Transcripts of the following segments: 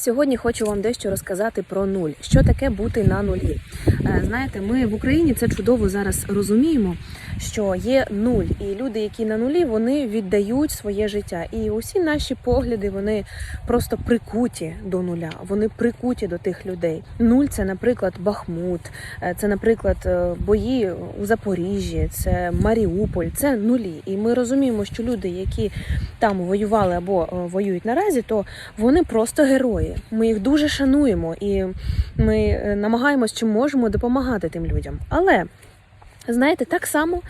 Сьогодні хочу вам дещо розказати про нуль. Що таке бути на нулі? Е, Знаєте, ми в Україні це чудово зараз розуміємо, що є нуль, і люди, які на нулі, вони віддають своє життя. І усі наші погляди вони просто прикуті до нуля. Вони прикуті до тих людей. Нуль це, наприклад, Бахмут, е, це, наприклад, е, бої у Запоріжжі, це Маріуполь, це нулі. І ми розуміємо, що люди, які там воювали або воюють наразі, то вони просто герої. Ми їх дуже шануємо і ми е, намагаємось чим можемо допомагати тим людям. Але знаєте, так само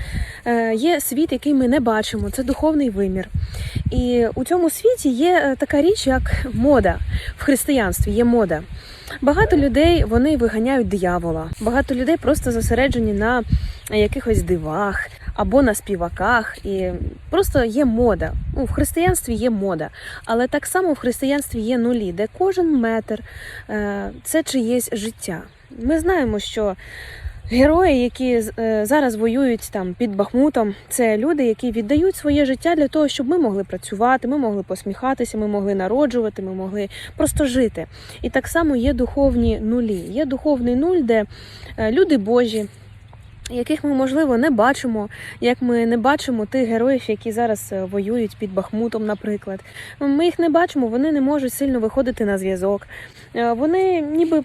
е, є світ, який ми не бачимо, це духовний вимір. І у цьому світі є е, така річ, як мода в християнстві. Є мода. Багато людей вони виганяють диявола. Багато людей просто зосереджені на якихось дивах або на співаках. І просто є мода. Ну, в християнстві є мода. Але так само в християнстві є нулі, де кожен метр е, це чиєсь життя. Ми знаємо, що герої, які е, зараз воюють там під Бахмутом, це люди, які віддають своє життя для того, щоб ми могли працювати, ми могли посміхатися, ми могли народжувати, ми могли просто жити. І так само є духовні нулі. Є духовний нуль, де е, люди Божі. Яких ми можливо не бачимо, як ми не бачимо тих героїв, які зараз е, воюють під Бахмутом, наприклад. Ми їх не бачимо, вони не можуть сильно виходити на зв'язок. Е, Вони ніби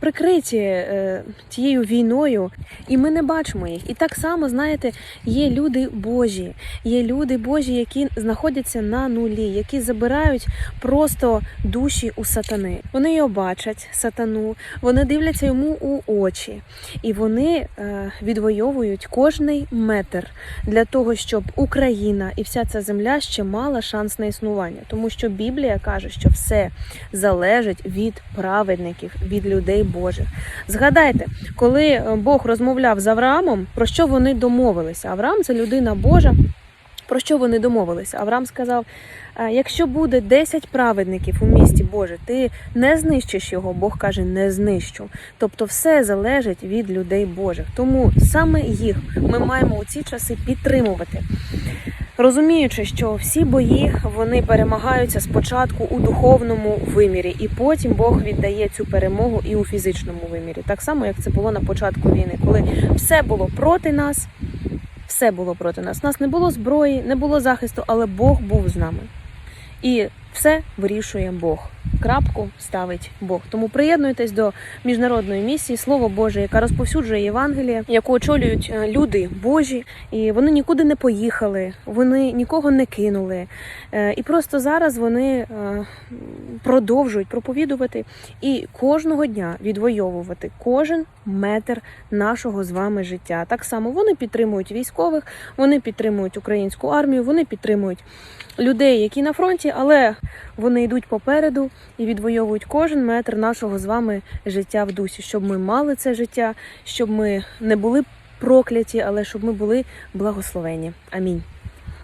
прикриті е, тією війною, і ми не бачимо їх. І так само, знаєте, є люди Божі, є люди Божі, які знаходяться на нулі, які забирають просто душі у сатани. Вони його бачать, сатану, вони дивляться йому у очі, і вони е, відвоюють кожний метр для того, щоб Україна і вся ця земля ще мала шанс на існування, тому що Біблія каже, що все залежить від праведників, від людей Божих. Згадайте, коли е, Бог розмовляв з Авраамом, про що вони домовилися? Авраам це людина Божа. Про що вони домовилися? Авраам сказав: «Е, якщо буде 10 праведників у місті Боже, ти не знищиш його. Бог каже, не знищу. Тобто, все залежить від людей Божих. Тому саме їх ми маємо у ці часи підтримувати. Розуміючи, що всі бої вони перемагаються спочатку у духовному вимірі, і потім Бог віддає цю перемогу і у фізичному вимірі, так само як це було на початку війни, коли все було проти нас, все було проти нас. У нас не було зброї, не було захисту, але Бог був з нами. І все вирішує Бог. Крапку ставить Бог. Тому приєднуйтесь до міжнародної місії Слово Боже, яка розповсюджує Євангеліє, яку очолюють е, люди Божі, і вони нікуди не поїхали, вони нікого не кинули. Е, І просто зараз вони е, продовжують проповідувати і кожного дня відвоювати кожен метр нашого з вами життя. Так само вони підтримують військових, вони підтримують українську армію, вони підтримують людей, які на фронті, але вони йдуть попереду і відвоюють кожен метр нашого з вами життя в дусі, щоб ми мали це життя, щоб ми не були прокляті, але щоб ми були благословені. Амінь.